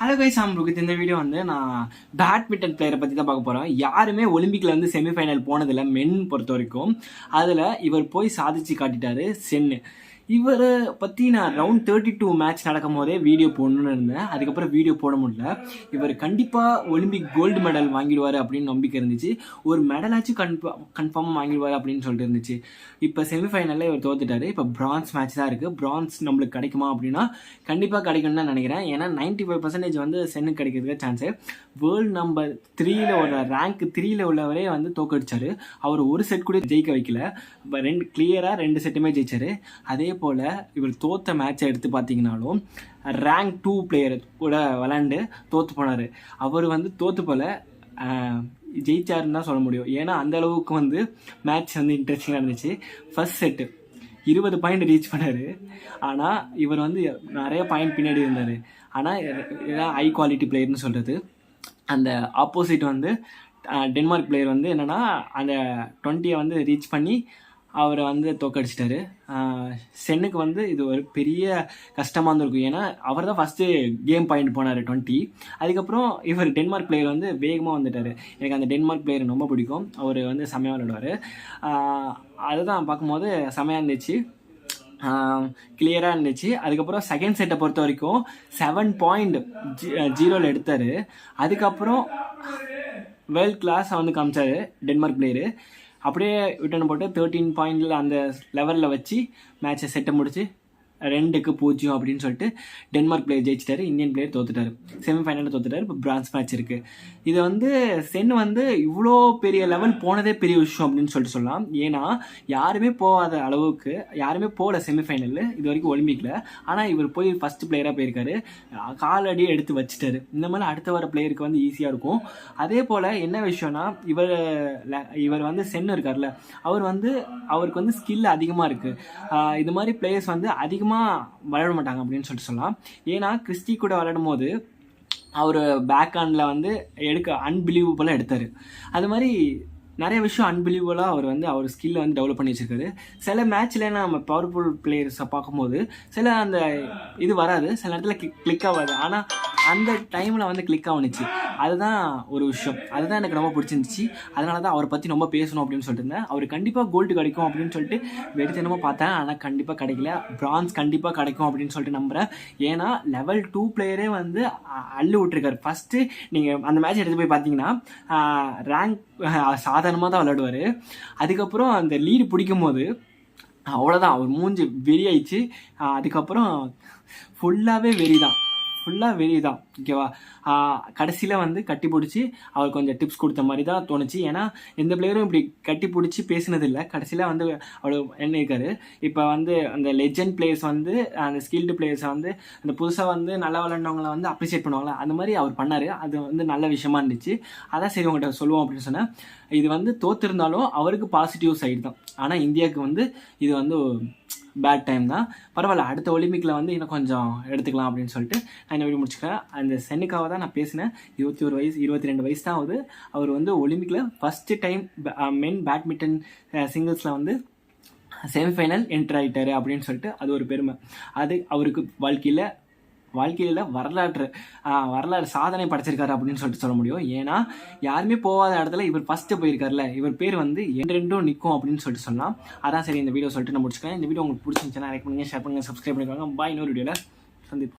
Hello guys ஆம் இந்த video வந்து நான் பேட்மிண்டன் பிளேயரை பற்றி தான் பார்க்க போகிறேன் யாருமே ஒலிம்பிக்கில் வந்து செமிஃபைனல் போனதில்லை மென் பொறுத்த வரைக்கும் அதில் இவர் போய் சாதிச்சு காட்டிட்டாரு சென்னு. இவரை பற்றி நான் ரவுண்ட் தேர்ட்டி டூ மேட்ச் நடக்கும் போதே வீடியோ போடணும்னு இருந்தேன். அதுக்கப்புறம் வீடியோ போட முடியல. இவர் கண்டிப்பாக ஒலிம்பிக் கோல்டு மெடல் வாங்கிடுவார் அப்படின்னு நம்பிக்கை இருந்துச்சு. ஒரு மெடலாச்சும் கன்ஃபா கன்ஃபார்மாக வாங்கிடுவார் அப்படின்னு சொல்லிட்டு இருந்துச்சு. இப்போ செமிஃபைனலில் இவர் தோத்துட்டாரு. இப்போ பிரான்ஸ் மேட்ச் தான் இருக்குது பிரான்ஸ் நம்மளுக்கு கிடைக்குமா அப்படின்னா கண்டிப்பாக கிடைக்கும்னு தான் நினைக்கிறேன். ஏன்னா நைன்ட்டி ஃபைவ் பர்சன்டேஜ் வந்து சென்னுக்கு கிடைக்கிறதுக்கு சான்ஸு வேர்ல்டு நம்பர் த்ரீயில் உள்ள ரேங்க் த்ரீயில் உள்ளவரே வந்து தோக்கடிச்சார். அவர் ஒரு செட் கூட ஜெயிக்க வைக்கல. ரெண்டு கிளியராக ரெண்டு செட்டுமே ஜெயிச்சார். அதே போல் இவர் தோத்த மேட்சை எடுத்து பார்த்தீங்கனாலும் ரேங்க் டூ பிளேயர் கூட விளாண்டு தோற்று போனார். அவர் வந்து தோற்று போல ஜெயிச்சாருன்னு தான் சொல்ல முடியும். ஏன்னா அந்த அளவுக்கு வந்து மேட்ச் வந்து இன்ட்ரெஸ்டிங்காக இருந்துச்சு. ஃபர்ஸ்ட் செட்டு இருபது பாயிண்ட் ரீச் பண்ணார். ஆனால் இவர் வந்து நிறைய பாயிண்ட் பின்னாடி இருந்தார். ஆனால் ஹை குவாலிட்டி பிளேயர்னு சொல்கிறது அந்த ஆப்போசிட் வந்து டென்மார்க் பிளேயர் வந்து என்னென்னா அந்த டுவெண்ட்டியை வந்து ரீச் பண்ணி அவரை வந்து தோக்கடிச்சிட்டாரு சென்னுக்கு வந்து இது ஒரு பெரிய கஷ்டமாக இருந்திருக்கும். ஏன்னா அவர் தான் ஃபஸ்ட்டு கேம் பாயிண்ட் போனார் டுவெண்ட்டி அதுக்கப்புறம் இவர் டென்மார்க் பிளேயர் வந்து வேகமாக வந்துட்டார். எனக்கு அந்த டென்மார்க் பிளேயர் ரொம்ப பிடிக்கும். அவர் வந்து செமையாக விளையாடுவார். அதுதான் பார்க்கும்போது செமையாக இருந்துச்சு. கிளியராக இருந்துச்சு. அதுக்கப்புறம் செகண்ட் செட்டை பொறுத்த வரைக்கும் செவன் பாயிண்ட் ஜீரோவில் எடுத்தார். அதுக்கப்புறம் வேர்ல்ட் கிளாஸ் வந்து காமிச்சார் டென்மார்க் பிளேயரு அப்படியே ரிட்டர்ன் போட்டு தேர்ட்டீன் பாயிண்டில் அந்த லெவலில் வச்சு மேட்சை செட்டை முடிச்சு ரெண்டுக்கு பூஜ்ஜியம் அப்படின்னு சொல்லிட்டு டென்மார்க் பிளேயர் ஜெயிச்சிட்டாரு இந்தியன் பிளேயர் தோத்துட்டாரு. செமிஃபைனலில் தோத்துட்டாரு இப்போ பிரான்ஸ் மேட்ச் இருக்குது இது வந்து சென் வந்து இவ்வளோ பெரிய லெவல் போனதே பெரிய விஷயம் அப்படின்னு சொல்லிட்டு சொல்லலாம். ஏன்னா யாருமே போகாத அளவுக்கு யாருமே போகல செமிஃபைனலில் இது வரைக்கும் ஒலிம்பிக்கில் ஆனால் இவர் போய் ஃபஸ்ட் பிளேயராக போயிருக்காரு. காலடியே எடுத்து வச்சுட்டாரு. இந்த மாதிரி அடுத்த வர பிளேயருக்கு வந்து ஈஸியாக இருக்கும். அதே போல் என்ன விஷயம்னா இவர் ல- இவர் வந்து சென்னு இருக்கார்ல அவர் வந்து அவருக்கு வந்து ஸ்கில் அதிகமாக இருக்குது இது மாதிரி பிளேயர்ஸ் வந்து அதிகமாக விளையாட மாட்டாங்க அப்படின்னு சொல்லிட்டு சொல்லலாம். ஏன்னா கிறிஸ்டி கூட விளையாடும் போது அவர் பேக் ஹேண்டில் வந்து எடுக்க அன்பிலீவபுளாக எடுத்தார். அது மாதிரி நிறைய விஷயம் அன்பிலீவபுளாக அவர் வந்து அவர் ஸ்கில்லை வந்து டெவலப் பண்ணி வச்சுருக்காரு. சில மேட்ச்சில் நம்ம பவர்ஃபுல் பிளேயர்ஸை பார்க்கும்போது சில அந்த இது வராது. சில நேரத்தில் கிளிக் ஆகாது. ஆனால் அந்த டைமில் வந்து கிளிக் ஆகுனுச்சு அதுதான் ஒரு விஷயம். அதுதான் எனக்கு ரொம்ப பிடிச்சிருந்துச்சு. அதனால தான் அவரை பற்றி ரொம்ப பேசணும் அப்படின்னு சொல்லிட்டு இருந்தேன். அவர் கண்டிப்பாக கோல்டு கிடைக்கும் அப்படின்னு சொல்லிட்டு வெறித்தனமாக பார்த்தேன். ஆனால் கண்டிப்பாக கிடைக்கல. பிரான்ஸ் கண்டிப்பாக கிடைக்கும் அப்படின்னு சொல்லிட்டு நம்புகிறேன் ஏன்னா லெவல் டூ பிளேயரே வந்து அ- அள்ளு விட்டுருக்காரு. ஃபஸ்ட்டு நீங்கள் அந்த மேட்ச் எடுத்து போய் பார்த்தீங்கன்னா ரேங்க் சாதாரணமாக தான் விளையாடுவார். அதுக்கப்புறம் அந்த லீடு பிடிக்கும் போது அவ்வளோதான் அவர் மூஞ்சி வெறியாயிடுச்சு. அதுக்கப்புறம் ஃபுல்லாகவே வெறி தான் ஃபுல்லாக வெளியே தான் ஓகேவா கடைசியில் வந்து கட்டி பிடிச்சி அவர் கொஞ்சம் டிப்ஸ் கொடுத்த மாதிரி தான் தோணுச்சு. ஏன்னா எந்த பிளேயரும் இப்படி கட்டி பிடிச்சி பேசினதில்லை. கடைசியில் வந்து அவர் என்ன இருக்காரு? இப்போ வந்து அந்த லெஜெண்ட் பிளேயர்ஸ் வந்து அந்த ஸ்கில்டு பிளேயர்ஸை வந்து அந்த புதுசாக வந்து நல்லா விளாண்டவங்களை வந்து அப்ரிஷியேட் பண்ணுவாங்களா அந்த மாதிரி அவர் பண்ணார். அது வந்து நல்ல விஷயமா இருந்துச்சு. அதான் சரி உங்கள்கிட்ட சொல்லுவோம் அப்படின்னு சொன்னேன். இது வந்து தோத்திருந்தாலும் அவருக்கு பாசிட்டிவ் சைடு தான். ஆனால் இந்தியாவுக்கு வந்து இது வந்து பேட் டைம் தான். பரவாயில்ல அடுத்த ஒலிம்பிக்கில் வந்து இன்னும் கொஞ்சம் எடுத்துக்கலாம் அப்படின்னு சொல்லிட்டு நான் இந்த வீடியோ முடிச்சுக்கிறேன். அந்த சென்னுக்காக தான் நான் பேசினேன். இருபத்தி ஒரு வயசு இருபத்தி ரெண்டு வயசு தான் ஆகுது. அவர் வந்து ஒலிம்பிக்கில் ஃபஸ்ட்டு டைம் மென் பேட்மிண்டன் சிங்கிள்ஸில் வந்து செமிஃபைனல் என்டர் ஆகிட்டாரு அப்படின்னு சொல்லிட்டு அது ஒரு பெருமை. அது அவருக்கு வாழ்க்கையில் வாழ்க்கையில் வரலாற்று வரலாறு சாதனை படைச்சிருக்காரு அப்படின்னு சொல்லிட்டு சொல்ல முடியும். ஏன்னா யாருமே போகாத இடத்துல இவர் ஃபஸ்ட்டு போயிருக்காருல. இவர் பேர் வந்து என் ரெண்டும் நிற்கும் அப்படின்னு சொல்லிட்டு சொன்னால் அதான் சரி இந்த வீடியோ சொல்லிட்டு நான் முடிச்சுக்கிறேன். இந்த வீடியோ உங்களுக்கு பிடிச்சிருந்துச்சுன்னா லைக் பண்ணுங்க ஷேர் பண்ணுங்க சப்ஸ்கிரைப் பண்ணிக்கோங்க. பாய் இன்னொரு வீடியோவில் சந்திப்போம்.